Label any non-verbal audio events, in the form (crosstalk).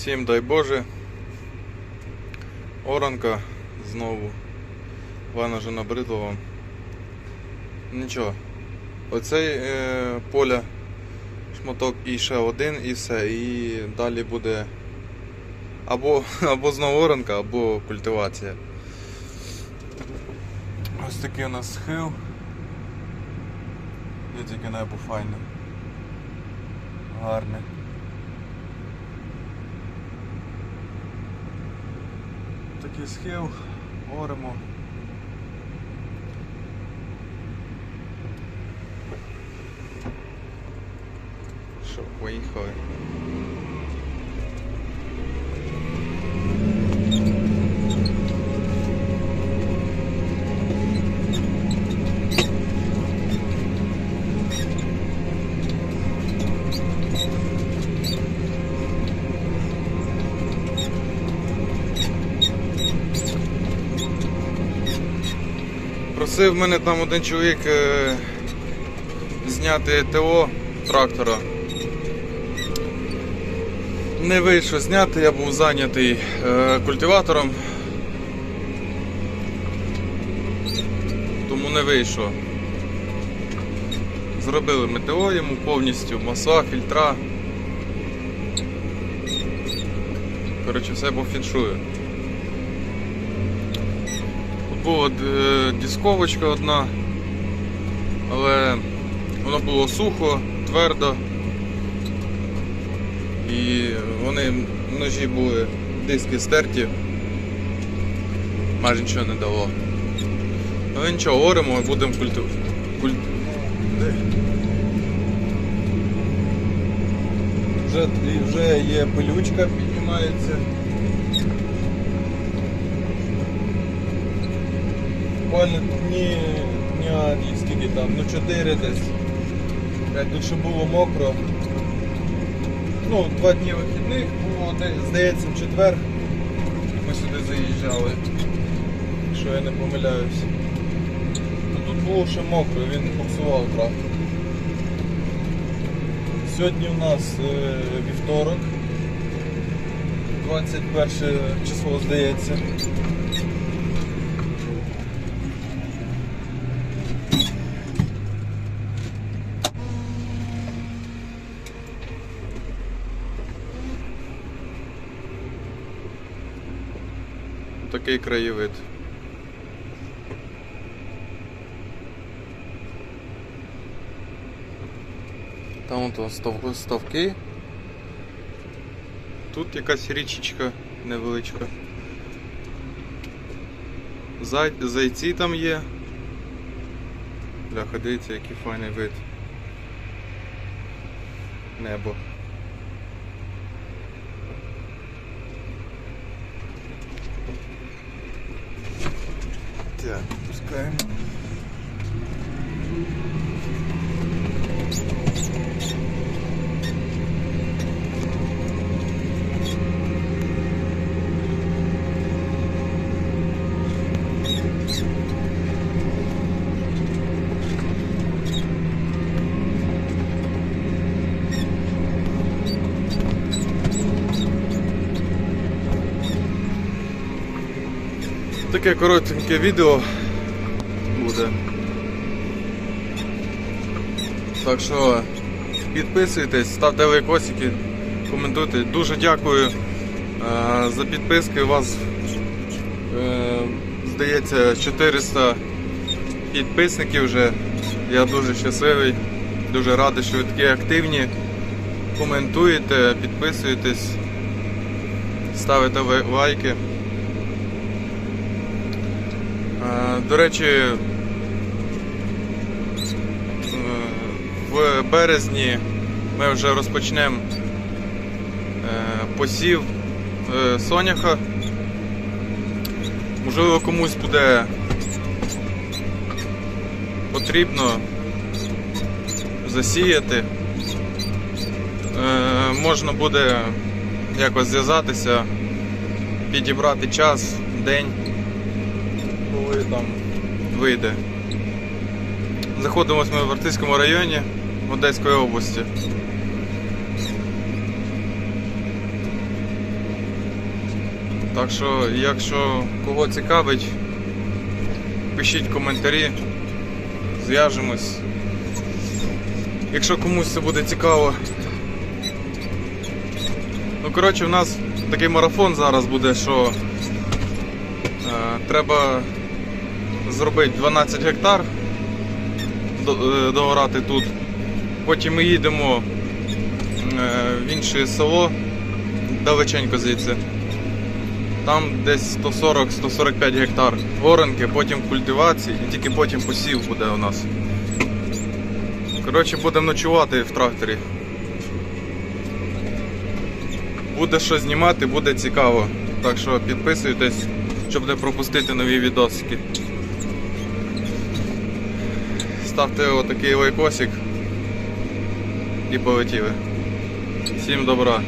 Всім дай Боже. Оранка знову. Вона вже набридла вам. Нічого. Оцей е, поля шматок і ще один і все. І далі буде або, (laughs) або знову оранка, або культивація. Ось такий у нас схил. Дивіться, яке небо файне. Гарне. Такий схил, оремо. Що, поїхали. Просив мене там один чоловік е, зняти ТО трактора. Не вийшло зняти, я був зайнятий е, культиватором. Тому не вийшло. Зробили ми ТО йому повністю, масла, фільтра. Коротше, все по фіншую. Була е, дисковочка одна, але воно було сухо, твердо. І вони ножі були диски стерті. Майже нічого не дало. Але нічого, оремо будемо культу... Куль... Вже, вже є пилючка, піднімається. Буквально дні, дня, скільки там, ну 4 десь. Тут ще було мокро. Ну, два дні вихідних було, здається, в четвер. Ми сюди заїжджали. Якщо я не помиляюсь. Ну, тут було ще мокро, він буксував трактор. Сьогодні у нас е, вівторок. 21 число здається. Такий краєвид. Там от ставки. Тут якась річечка невеличка. Зай... Зайці там є. Бляха, дивіться, який файний вид. Небо. Так, пускаємо. Таке коротеньке відео буде. Так що підписуйтесь, ставте лайкосики, коментуйте. Дуже дякую е, за підписки. У вас е, здається 400 підписників вже. Я дуже щасливий, дуже радий, що ви такі активні. Коментуєте, підписуєтесь, ставите лай- лайки. Е, До речі, в березні ми вже розпочнемо е, посів е, соняха. Можливо, комусь буде потрібно засіяти. Е, Можна буде якось зв'язатися, підібрати час, день коли там вийде. Знаходимося ми в Артизькому районі Одеської області. Так що, якщо кого цікавить, пишіть коментарі, зв'яжемось. Якщо комусь це буде цікаво. Ну, коротше, у нас такий марафон зараз буде, що е, треба зробити 12 гектар, е, тут. Потім ми їдемо е, в інше село, далеченько звідси. Там десь 140-145 гектар оранки, потім культивації і тільки потім посів буде у нас. Коротше, будемо ночувати в тракторі. Буде що знімати, буде цікаво. Так що підписуйтесь, щоб не пропустити нові відосики. Ставте отакий лайкосик і полетіли. Всім добра!